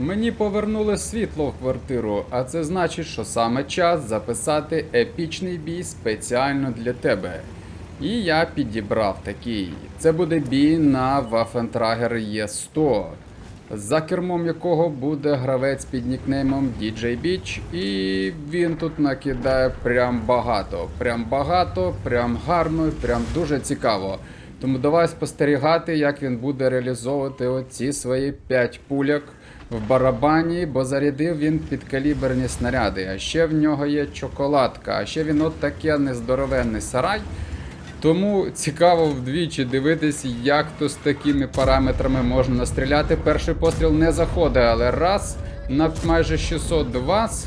Мені повернули світло в квартиру, а це значить, що саме час записати епічний бій спеціально для тебе. І я підібрав такий. Це буде бій на Waffentrager E100, за кермом якого буде гравець під нікнеймом DJ Beach, і він тут накидає прям багато. Прям багато, прям гарно, прям дуже цікаво. Тому давай спостерігати, як він буде реалізовувати оці свої 5 пуляк в барабані, бо зарядив він підкаліберні снаряди. А ще в нього є чоколадка, а ще він от таке нездоровенний сарай. Тому цікаво вдвічі дивитись, як то з такими параметрами можна настріляти. Перший постріл не заходить, але раз на майже 620.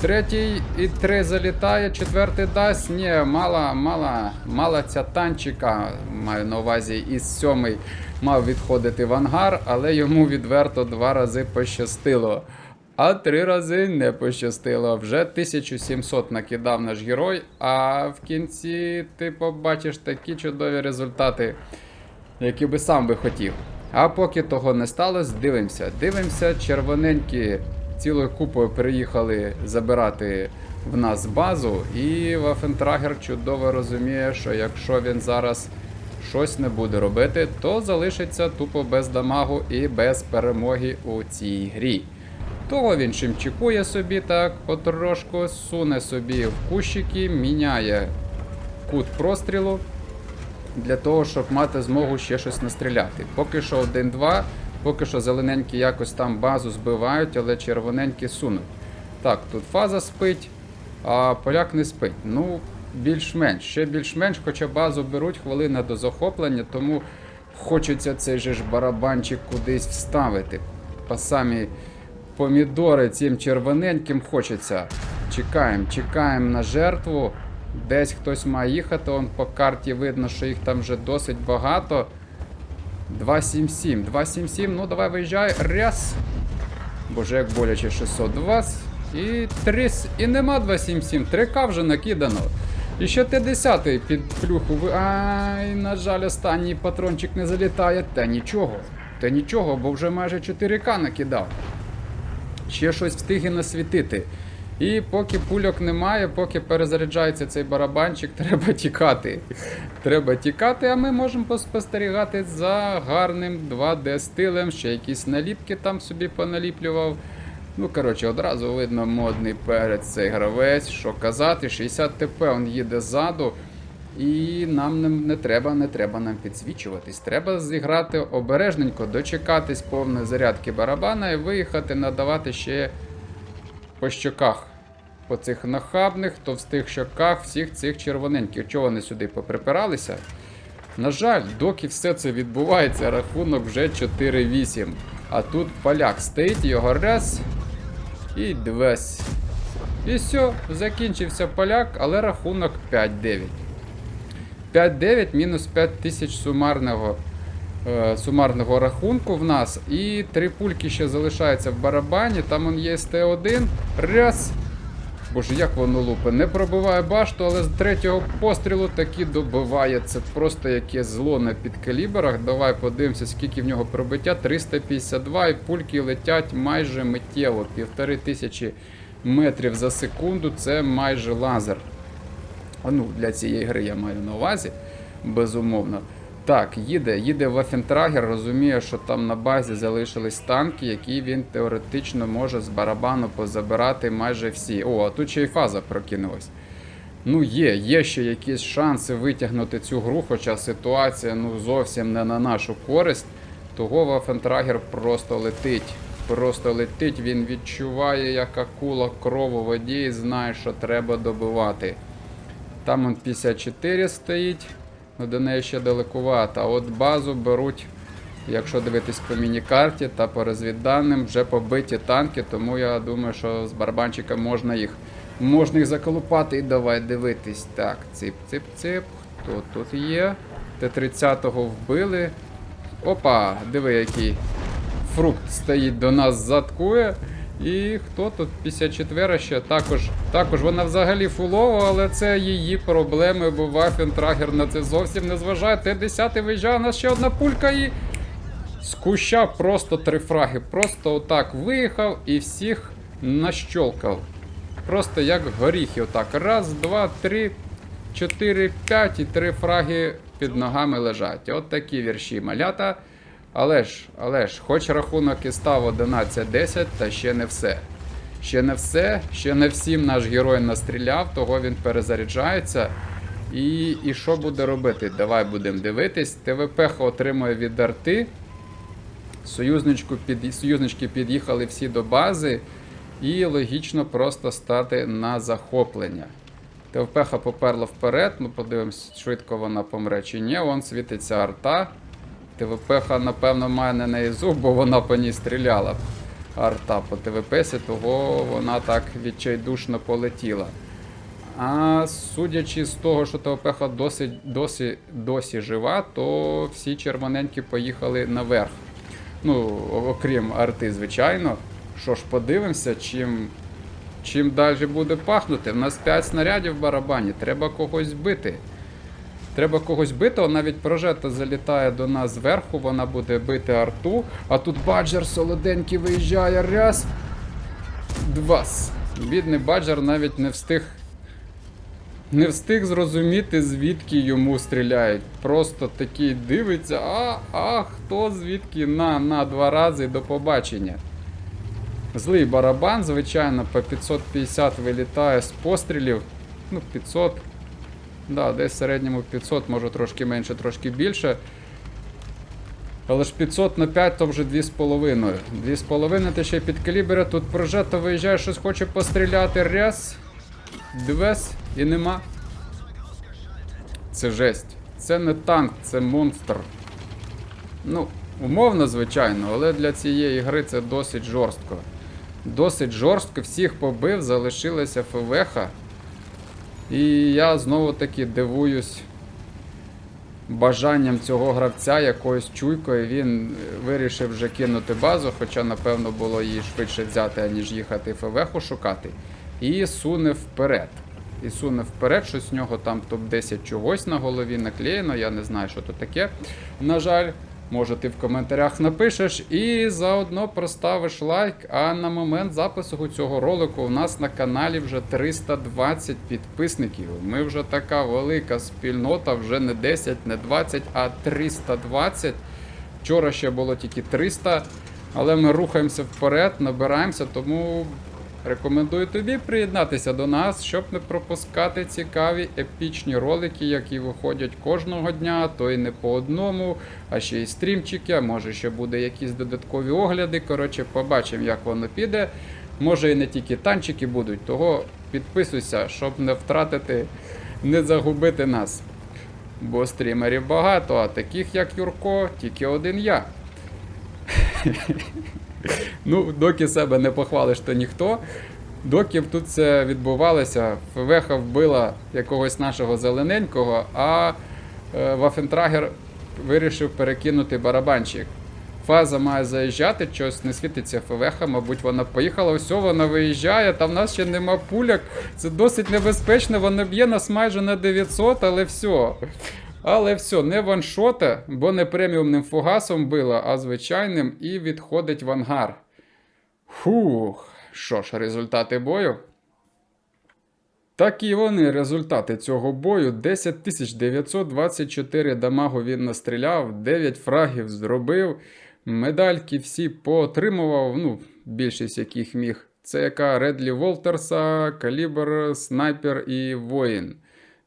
Третій і три залітає, четвертий дасть. Ні, мала, мала, мала ця танчика, маю на увазі, із сьомий мав відходити в ангар, але йому відверто два рази пощастило. А три рази не пощастило. Вже 1700 накидав наш герой, а в кінці ти побачиш такі чудові результати, які би сам би хотів. А поки того не сталося, дивимося. Дивимося, червоненькі цілою купою приїхали забирати в нас базу, і Вафентрагер чудово розуміє, що якщо він зараз щось не буде робити, то залишиться тупо без дамагу і без перемоги у цій грі. Того він чимчикує собі так, потрошку, суне собі в кущики, міняє кут прострілу для того, щоб мати змогу ще щось настріляти. Поки що 1-2, поки що зелененькі якось там базу збивають, але червоненькі сунуть. Так, тут фаза спить, а поляк не спить. Ну, більш-менш, ще більш-менш, хоча базу беруть хвилина до захоплення, тому хочеться цей же ж барабанчик кудись вставити. По самі помідори цим червоненьким хочеться. Чекаємо, чекаємо на жертву. Десь хтось має їхати, он по карті видно, що їх там вже досить багато. 277, 277, ну давай виїжджай. Раз. Боже, як боляче 620. І 3. І нема 277. 3К вже накидано. І ще Т10 під плюху. Ай, на жаль, останній патрончик не залітає. Та нічого. Та нічого, бо вже майже 4К накидав. Ще щось встиги насвітити. І поки пульок немає, поки перезаряджається цей барабанчик, треба тікати. Треба тікати, а ми можемо поспостерігати за гарним 2D стилем. Ще якісь наліпки там собі поналіплював. Ну, коротше, одразу видно модний перед цей гравець. Що казати, 60 ТП він їде ззаду. І нам не, не треба, не треба нам підсвічуватись. Треба зіграти обережненько, дочекатись повної зарядки барабана і виїхати, надавати ще по щоках. По цих нахабних, товстих щоках, всіх цих червоненьких. Чого вони сюди поприпиралися? На жаль, доки все це відбувається, рахунок вже 4-8. А тут поляк стоїть, його раз і двесь. І все, закінчився поляк, але рахунок 5-9. 5-9 мінус 5 тисяч сумарного, сумарного рахунку в нас. І три пульки ще залишаються в барабані. Там он є СТ1. Раз. Боже, як воно лупе. Не пробиває башту, але з третього пострілу таки добиває. Це просто яке зло на підкаліберах. Давай подивимося, скільки в нього пробиття. 352 і пульки летять майже миттєво. Півтори тисячі метрів за секунду. Це майже лазер. А, Ну, для цієї гри я маю на увазі, безумовно. Так, їде, їде Вафентрагер, розуміє, що там на базі залишились танки, які він теоретично може з барабану позабирати майже всі. О, а тут ще й фаза прокинулась. Ну, є, є ще якісь шанси витягнути цю гру, хоча ситуація ну, зовсім не на нашу користь. Того Вафентрагер просто летить. Просто летить, він відчуває, як акула кров у і знає, що треба добивати. Там он 54 стоїть, ну до неї ще далекувато. А от базу беруть, якщо дивитись по міні-карті та по розвідданим, вже побиті танки, тому я думаю, що з барабанчика можна їх можна їх заколупати і давай дивитись. Так, цип-цип-цип. Хто тут є? Т-30-го вбили. Опа, диви, який фрукт стоїть до нас, заткує. І хто тут? 54 ще також. Також вона взагалі фулова, але це її проблеми, бо Вафентрагер на це зовсім не зважає. Т-10 виїжджає, у нас ще одна пулька і. З просто три фраги. Просто отак виїхав і всіх нащолкав. Просто як горіхи. Отак. Раз, два, три, чотири, п'ять і три фраги під ногами лежать. От такі вірші малята. Але ж, але ж, хоч рахунок і став 11-10, та ще не все. Ще не все, ще не всім наш герой настріляв, того він перезаряджається. І, і що буде робити? Давай будемо дивитись. ТВП отримує від арти. Під, союзнички під'їхали всі до бази. І логічно просто стати на захоплення. ТВП поперла вперед, ну подивимось, швидко вона помре чи ні. Вон світиться арта. ТВП, напевно, має на ізу, бо вона по ній стріляла. Арта по ТВПсі, того вона так відчайдушно полетіла. А судячи з того, що ТВП досі, досі, досі жива, то всі червоненькі поїхали наверх. Ну, окрім арти, звичайно. Що ж, подивимося, чим, чим далі буде пахнути. У нас 5 снарядів в барабані, треба когось бити. Треба когось бити, навіть прожета залітає до нас зверху, вона буде бити арту. А тут баджер солоденький виїжджає раз. Двас. Бідний баджер навіть не встиг. Не встиг зрозуміти, звідки йому стріляють. Просто такий дивиться, а, а хто звідки? На, на, два рази до побачення. Злий барабан, звичайно, по 550 вилітає з пострілів. Ну, 500. Да, десь в середньому 500, може трошки менше, трошки більше. Але ж 500 на 5 то вже 2,5. 2,5 ти ще під калібри, тут прожето виїжджає, щось хоче постріляти. Раз, двес і нема. Це жесть. Це не танк, це монстр. Ну, умовно, звичайно, але для цієї гри це досить жорстко. Досить жорстко, всіх побив, залишилася ФВХ. І я знову таки дивуюсь бажанням цього гравця якоюсь чуйкою. Він вирішив вже кинути базу, хоча, напевно, було її швидше взяти, аніж їхати ФВХ шукати. І суне вперед. І суне вперед, щось з нього там топ-10 чогось на голові наклеєно, я не знаю, що то таке. На жаль. Може, ти в коментарях напишеш і заодно проставиш лайк. А на момент запису цього ролику у нас на каналі вже 320 підписників. Ми вже така велика спільнота, вже не 10, не 20, а 320. Вчора ще було тільки 300, але ми рухаємося вперед, набираємося, тому рекомендую тобі приєднатися до нас, щоб не пропускати цікаві епічні ролики, які виходять кожного дня, то й не по одному, а ще й стрімчики, може ще буде якісь додаткові огляди. Коротше, побачимо, як воно піде. Може і не тільки танчики будуть, того підписуйся, щоб не втратити, не загубити нас. Бо стрімерів багато, а таких як Юрко, тільки один я. Ну, доки себе не похвалиш, то ніхто. Доки тут це відбувалося, ФВХ вбила якогось нашого зелененького, а е, Вафентрагер вирішив перекинути барабанчик. Фаза має заїжджати, щось не світиться ФВХ, мабуть, вона поїхала, все, вона виїжджає, там в нас ще нема пуляк. Це досить небезпечно, вона б'є нас майже на 900, але все. Але все, не ваншота, бо не преміумним фугасом била, а звичайним і відходить в ангар. Фух, що ж, результати бою? Такі вони результати цього бою. 10924 дамагу він настріляв, 9 фрагів зробив, медальки всі поотримував, ну, більшість яких міг. Це яка Редлі Волтерса, Калібр, Снайпер і Воїн.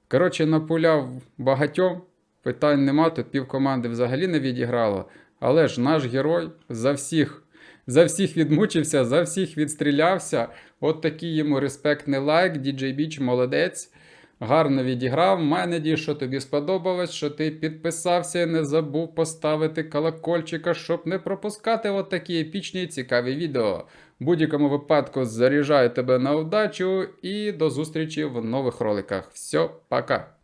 Коротше, напуляв багатьом, питань нема, тут пів команди взагалі не відіграло. Але ж наш герой за всіх, за всіх відмучився, за всіх відстрілявся. От такий йому респектний лайк. DJ Beach молодець. Гарно відіграв. Маю надію, що тобі сподобалось, що ти підписався і не забув поставити колокольчика, щоб не пропускати от такі епічні і цікаві відео. В будь-якому випадку заряджаю тебе на удачу і до зустрічі в нових роликах. Все, пока!